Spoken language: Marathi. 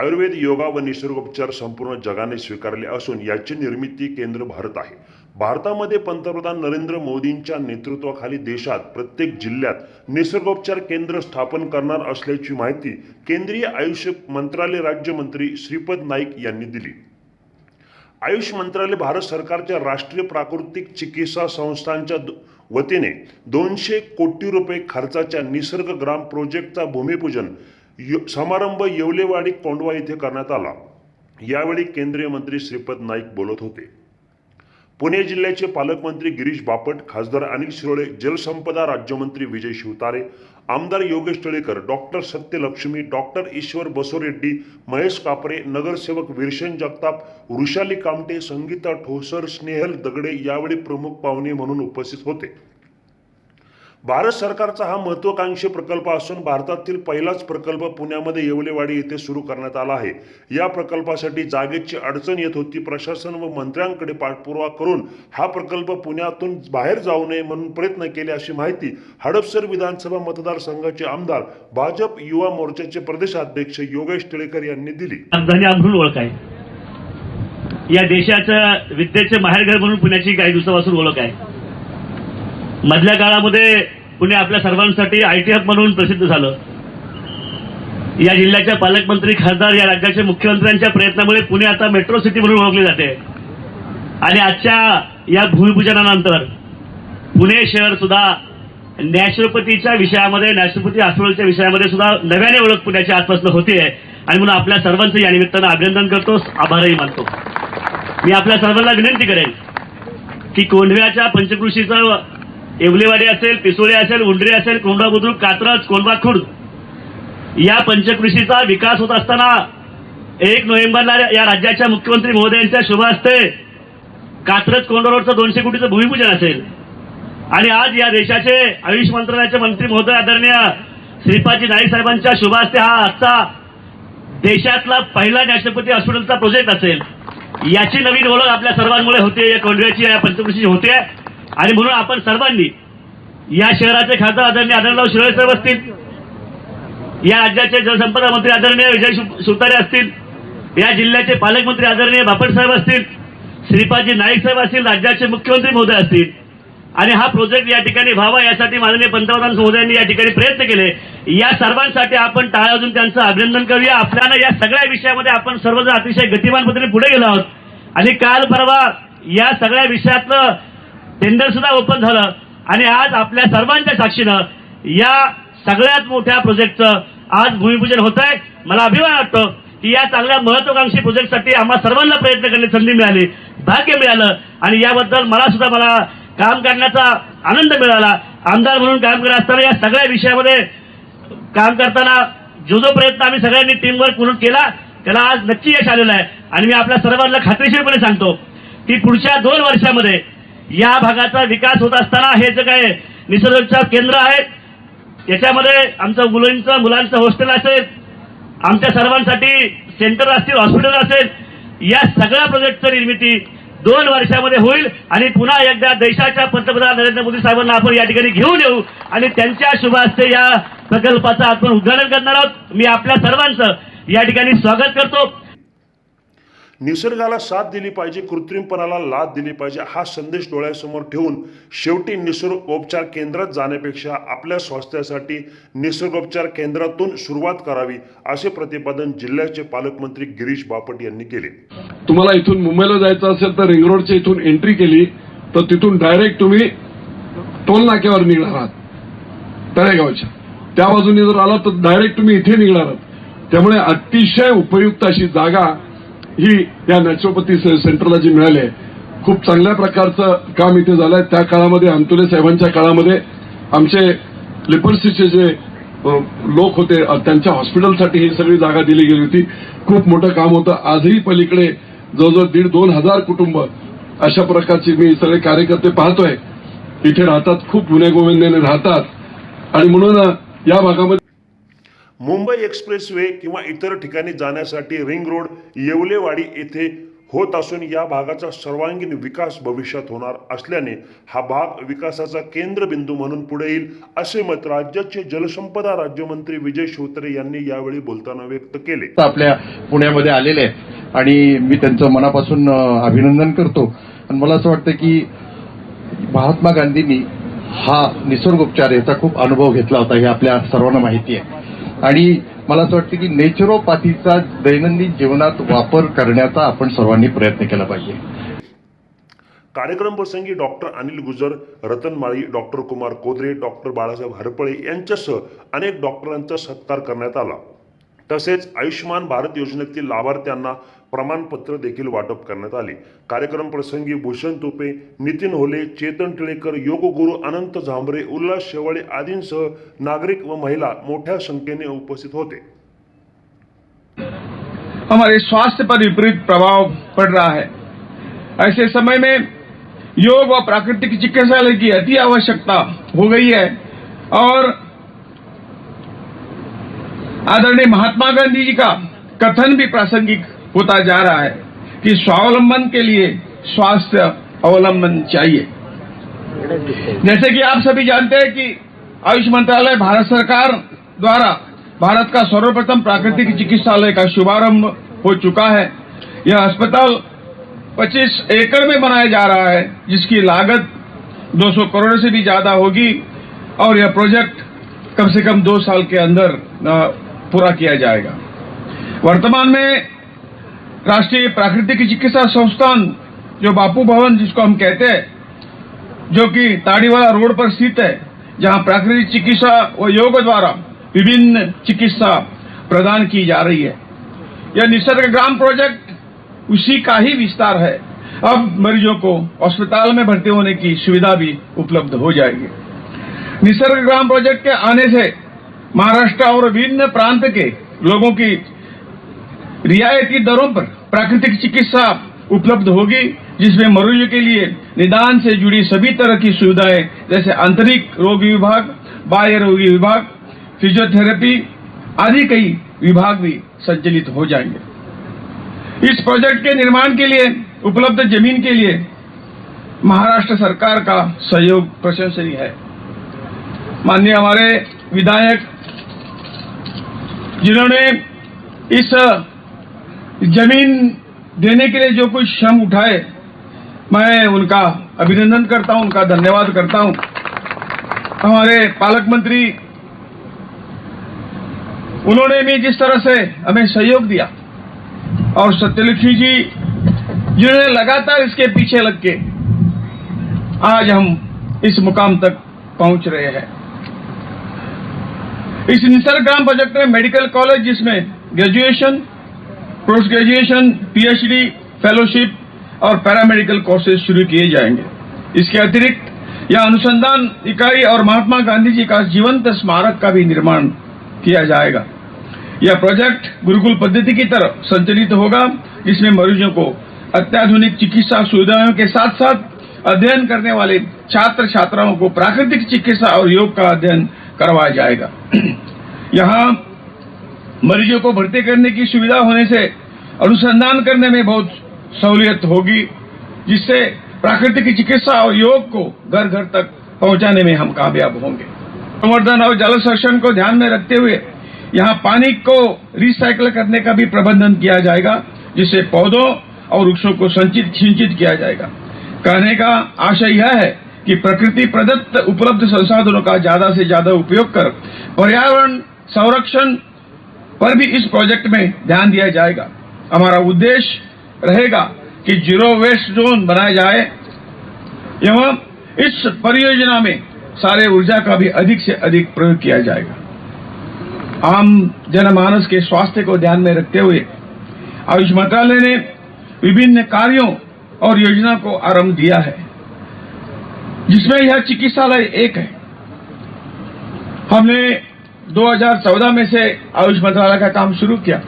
आयुर्वेद योगा व निसर्गोपचार संपूर्ण जगाने स्वीकारले असून याची निर्मिती केंद्र भारत आहे. भारतामध्ये पंतप्रधान नरेंद्र मोदींच्या नेतृत्वाखाली देशात प्रत्येक जिल्ह्यात निसर्गोपचार केंद्र स्थापन करणार असल्याची माहिती केंद्रीय आयुष मंत्रालय राज्यमंत्री श्रीपद नाईक यांनी दिली. आयुष मंत्रालय भारत सरकारच्या राष्ट्रीय प्राकृतिक चिकित्सा संस्थांच्या वतीने दोनशे कोटी रुपये खर्चाच्या निसर्ग ग्राम प्रोजेक्टचा भूमिपूजन यो- समारंभ येवलेवाडी कोंडवा येथे करण्यात आला. यावेळी केंद्रीय मंत्री श्रीपद नाईक बोलत होते. पुणे जिल्ह्याचे पालकमंत्री गिरीश बापट खासदार अनिल शिरोळे जलसंपदा राज्यमंत्री विजय शिवतारे आमदार योगेश तळेकर डॉक्टर सत्यलक्ष्मी डॉक्टर ईश्वर बसोरेड्डी महेश कापरे नगरसेवक विरशन जगताप वृषाली कामटे संगीता ठोसर स्नेहल दगडे यावेळी प्रमुख पाहुणे म्हणून उपस्थित होते. भारत सरकारचा हा महत्वाकांक्षी प्रकल्प असून भारतातील पहिलाच प्रकल्प पुण्यामध्ये येवलेवाडी येथे सुरू करण्यात आला आहे. या प्रकल्पासाठी जागेची अडचण येत होती. प्रशासन व मंत्र्यांकडे पाठपुरावा करून हा प्रकल्प पुण्यातून बाहेर जाऊ नये म्हणून प्रयत्न केले अशी माहिती हडपसर विधानसभा मतदारसंघाचे आमदार भाजप युवा मोर्चाचे प्रदेशाध्यक्ष योगेश टिळेकर यांनी दिली. ओळख आहे. या देशाचं विद्येचं माहेरघर म्हणून पुण्याची काही दिवसापासून ओळख आहे. मधल्या काळामध्ये पुणे आपल्या सर्वांसाठी आय टी हब म्हणून प्रसिद्ध झालं. या जिल्ह्याच्या पालकमंत्री खासदार या राज्याच्या मुख्यमंत्र्यांच्या प्रयत्नामुळे पुणे आता मेट्रो सिटी म्हणून ओळखली जाते. आणि आजच्या या भूमिपूजनानंतर पुणे शहर सुद्धा नॅचरोपॅथीच्या विषयामध्ये नॅचरोपॅथी हॉस्पिटलच्या विषयामध्ये सुद्धा नव्याने ओळख पुण्याच्या आसपासनं होते आणि म्हणून आपल्या सर्वांचं या निमित्तानं अभिनंदन करतो आभारही मानतो. मी आपल्या सर्वांना विनंती करेन की कोंढव्याच्या पंचकृषीचं येवलेवाडी असेल पिसोळे असेल उंडरी असेल कोंडा बुद्रुक कात्रज कोंढवा खुर्द. या पंचकृषीचा विकास होत असताना एक नोव्हेंबरला या राज्याच्या मुख्यमंत्री महोदयांच्या शुभ हस्ते कात्रज कोंडा रोडचं दोनशे कोटीचं भूमिपूजन असेल. आणि आज या देशाचे आयुष मंत्रालयाचे मंत्री महोदय आदरणीय श्रीपादजी नाईक साहेबांच्या शुभ हस्ते हा आजचा देशातला पहिला नॅशनलपती हॉस्पिटलचा प्रोजेक्ट असेल. याची नवीन ओळख आपल्या सर्वांमुळे होते या कोंडव्याची या पंचकृषीची होते आणि म्हणून आपण सर्वांनी या शहराचे खासदार आदरणीय आदरणराव शिरोळे साहेब असतील या राज्याचे जलसंपदा मंत्री आदरणीय विजय सुतारे असतील या जिल्ह्याचे पालकमंत्री आदरणीय बापट साहेब असतील श्रीपादजी नाईक साहेब असतील राज्याचे मुख्यमंत्री महोदय असतील. आणि हा प्रोजेक्ट या ठिकाणी व्हावा यासाठी माननीय पंतप्रधान महोदयांनी या ठिकाणी प्रयत्न केले. या सर्वांसाठी आपण टाळ्या अजून त्यांचं अभिनंदन करूया. आपल्याला या सगळ्या विषयामध्ये आपण सर्वजण अतिशय गतिमान पद्धतीने पुढे गेलो आहोत. आणि काल परवा या सगळ्या विषयातलं टेंडर सुद्धा ओपन झालं. आणि आज आपल्या सर्वांच्या साक्षीनं या सगळ्यात मोठ्या प्रोजेक्टचं आज भूमिपूजन होत आहे मला अभिमान वाटतो की या चांगल्या महत्वाकांक्षी प्रोजेक्टसाठी आम्हा सर्वांना प्रयत्न करण्याची संधी मिळाली भाग्य मिळालं. आणि याबद्दल मला सुद्धा मला काम करण्याचा आनंद मिळाला. आमदार म्हणून काम करत असताना या सगळ्या विषयामध्ये काम करताना जो जो प्रयत्न आम्ही सगळ्यांनी टीमवर्क म्हणून केला. त्याला आज नक्की यश आलेलं आहे. आणि मी आपल्या सर्वांना खात्रीशीरपणे सांगतो की पुढच्या दोन वर्षामध्ये या भागाचा विकास होत असताना हे जे काय निसर्गोपचार केंद्र आहे याच्यामध्ये आमचं मुलींचं मुलांचं हॉस्टेल असेल आमच्या सर्वांसाठी सेंटर असतील हॉस्पिटल असेल या सगळ्या प्रोजेक्टची निर्मिती दोन वर्षामध्ये होईल आणि पुन्हा एकदा देशाच्या पंतप्रधान नरेंद्र मोदी साहेबांना आपण या ठिकाणी घेऊन येऊ आणि त्यांच्या शुभास्ते या प्रकल्पाचं आपण उद्घाटन करणार आहोत. मी आपल्या सर्वांचं या ठिकाणी स्वागत करतो. निसर्गाला साथ दिली पाहिजे कृत्रिमपणाला लाद दिली पाहिजे हा संदेश डोळ्यासमोर ठेवून शेवटी निसर्गोपचार केंद्रात जाण्यापेक्षा आपल्या स्वास्थ्यासाठी निसर्गोपचार केंद्रातून सुरुवात करावी असे प्रतिपादन जिल्ह्याचे पालकमंत्री गिरीश बापट यांनी केले. तुम्हाला इथून मुंबईला जायचं असेल तर रिंग रोडच्या इथून एंट्री केली तर तिथून डायरेक्ट तुम्ही टोल नाक्यावर निघणार आहात तळेगावच्या. त्या बाजूने जर आला तर डायरेक्ट तुम्ही इथे निघणार आहात. त्यामुळे अतिशय उपयुक्त अशी जागा ही या नॅचरोपॅथी सेंटरला जी मिळाली आहे खूप चांगल्या प्रकारचं काम इथे झालंय. त्या काळामध्ये अंतुले साहेबांच्या काळामध्ये आमचे लिपर्सीचे जे लोक होते त्यांच्या हॉस्पिटलसाठी ही सगळी जागा दिली गेली होती. खूप मोठं काम होतं. आजही पलीकडे जवळजवळ दीड दोन हजार कुटुंब अशा प्रकारचे मी सगळे कार्यकर्ते पाहतोय. इथे राहतात खूप गुन्हेगोविंदाने राहतात. आणि म्हणून या भागामध्ये मुंबई एक्सप्रेस वे किंवा इतर ठिकाणी जाण्यासाठी रिंग रोड येवलेवाडी येथे होत असून या भागाचा सर्वांगीण विकास भविष्यात होणार असल्याने हा भाग विकासाचा केंद्रबिंदू म्हणून पुढे येईल असे मत राज्याचे जलसंपदा राज्यमंत्री विजय शिवतरे यांनी यावेळी बोलताना व्यक्त केले. आपल्या पुण्यामध्ये आलेले आहेत आणि मी त्यांचं मनापासून अभिनंदन करतो. आणि मला असं वाटतं की महात्मा गांधींनी हा निसर्गोपचार याचा खूप अनुभव घेतला होता हे आपल्या सर्वांना माहिती आहे. आणि मला असं वाटतं की नेचरोपॅथीचा दैनंदिन जीवनात वापर करण्याचा आपण सर्वांनी प्रयत्न केला पाहिजे. कार्यक्रम प्रसंगी doctor Anil Gujar Ratan Mali doctor Kumar Kodre doctor Balasaheb Harpale यांच्यासह अनेक डॉक्टरांचा सत्कार करण्यात आला. तसेच आयुष्यमान भारत योजनेतील लाभार्थ्यांना प्रमाणपत्र देखील वाटप करण्यात आले. कार्यक्रम प्रसंगी भूषण तुपे नितीन होले चेतन टिळेकर योगगुरू अनंत झांबरे उल्हास शेवाळे आदींसह नागरिक व महिला मोठ्या संख्येने उपस्थित होते. हमारे स्वास्थ्य पर विपरीत प्रभाव पड़ रहा है। ऐसे समय में योग व प्राकृतिक चिकित्सालय की अति आवश्यकता हो गई है और आदरणीय महात्मा गांधी जी का कथन भी प्रासंगिक होता जा रहा है कि स्वावलंबन के लिए स्वास्थ्य अवलंबन चाहिए। जैसे कि आप सभी जानते हैं कि आयुष मंत्रालय, भारत सरकार द्वारा भारत का सर्वप्रथम प्राकृतिक चिकित्सालय का शुभारंभ हो चुका है। यह अस्पताल 25 एकड़ में बनाया जा रहा है, जिसकी लागत 200 करोड़ से भी ज़्यादा होगी और यह प्रोजेक्ट कम से कम दो साल के अंदर पूरा किया जाएगा। वर्तमान में राष्ट्रीय प्राकृतिक चिकित्सा संस्थान, जो बापू भवन जिसको हम कहते हैं, जो कि ताड़ीवाला रोड पर स्थित है, जहाँ प्राकृतिक चिकित्सा व योग द्वारा विभिन्न चिकित्सा प्रदान की जा रही है। यह निसर्ग ग्राम प्रोजेक्ट उसी का ही विस्तार है। अब मरीजों को अस्पताल में भर्ती होने की सुविधा भी उपलब्ध हो जाएगी। निसर्ग ग्राम प्रोजेक्ट के आने से महाराष्ट्र और विभिन्न प्रांत के लोगों की रियायती दरों पर प्राकृतिक चिकित्सा उपलब्ध होगी, जिसमें मरीजों के लिए निदान से जुड़ी सभी तरह की सुविधाएँ, जैसे आंतरिक रोग विभाग, बाह्य रोगी विभाग, फिजियोथेरेपी आदि कई विभाग भी संचालित हो जाएँगे। इस प्रोजेक्ट के निर्माण के लिए उपलब्ध ज़मीन के लिए महाराष्ट्र सरकार का सहयोग प्रशंसनीय है। माननीय हमारे विधायक जिन्होंने इस ज़मीन देने के लिए जो कुछ श्रम उठाए, मैं उनका अभिनंदन करता हूँ, उनका धन्यवाद करता हूँ। हमारे पालक मंत्री, उन्होंने भी जिस तरह से हमें सहयोग दिया, और सत्यलक्ष्मी जी, जिन्होंने लगातार इसके पीछे लग के आज हम इस मुकाम तक पहुँच रहे हैं। इस निसर्ग ग्राम प्रोजेक्ट में मेडिकल कॉलेज जिसमें graduation post graduation PhD, fellowship और पैरामेडिकल कोर्सेज शुरू किए जाएँगे। इसके अतिरिक्त यह अनुसंधान इकाई और महात्मा गांधी जी का जीवंत स्मारक का भी निर्माण किया जाएगा। यह प्रोजेक्ट गुरुकुल पद्धति की तरफ़ संचालित होगा, जिसमें मरीजों को अत्याधुनिक चिकित्सा सुविधाओं के साथ साथ अध्ययन करने वाले छात्र छात्राओं को प्राकृतिक चिकित्सा और योग का अध्ययन करवाया जाएगा। यहाँ मरीजों को भर्ती करने की सुविधा होने से अनुसंधान करने में बहुत सहूलियत होगी, जिससे प्राकृतिक चिकित्सा और योग को घर घर तक पहुँचाने में हम कामयाब होंगे। संवर्धन और जल संरक्षण को ध्यान में रखते हुए यहाँ पानी को रिसाइकल करने का भी प्रबंधन किया जाएगा, जिससे पौधों और वृक्षों को संचित, सिंचित किया जाएगा। कहने का आशय यह है कि प्रकृति प्रदत्त उपलब्ध संसाधनों का ज़्यादा से ज़्यादा उपयोग कर पर्यावरण संरक्षण पर भी इस प्रोजेक्ट में ध्यान दिया जाएगा। हमारा उद्देश्य रहेगा कि ज़ीरो वेस्ट जोन बनाया जाए एवं इस परियोजना में सारे ऊर्जा का भी अधिक से अधिक प्रयोग किया जाएगा। आम जनमानस के स्वास्थ्य को ध्यान में रखते हुए आयुष मंत्रालय ने विभिन्न कार्यों और योजना को आरंभ दिया है। जिसमें यह चिकित्सालय एक है। हमने 2014 में से आयुष मंत्रालय का काम शुरू किया।